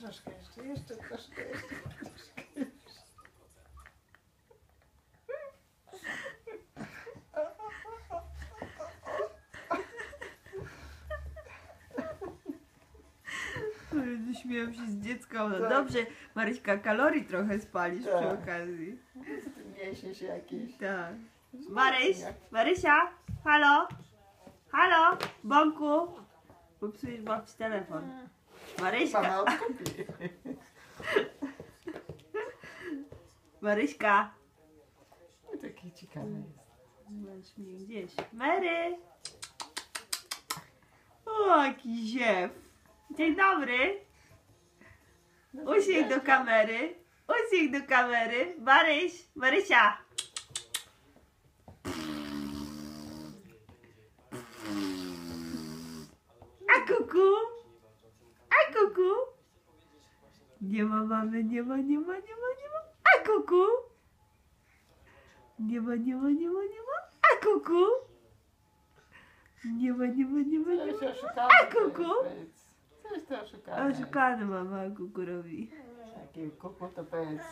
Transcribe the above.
troszkę jeszcze, jeszcze troszkę, jeszcze troszkę. Śmieją się z dziecka. No Tak. dobrze, Maryśka, kalorii trochę spalisz przy Tak. okazji. Mięśnie się jakieś. Tak. Maryś, Marysia, halo? Halo, Bąku? Popsujesz babci telefon. No, Takie ciekawe jest. Masz mnie gdzieś. Mary! O, jaki ziew. Dzień dobry. Uśmiech do kamery. Uśmiech do kamery. Maryś, Marysia. A kuku? Kuku? Nie ma mamy, nie ma, nie ma, nie ma, nie ma. A kuku? Nie ma, nie ma, nie ma, nie ma. A kuku? Nie ma, nie ma, nie ma, nie ma. oszukane. A, kuku? Coś to oszukane. Oszukany mama kuku robi. Kuku to powiedz.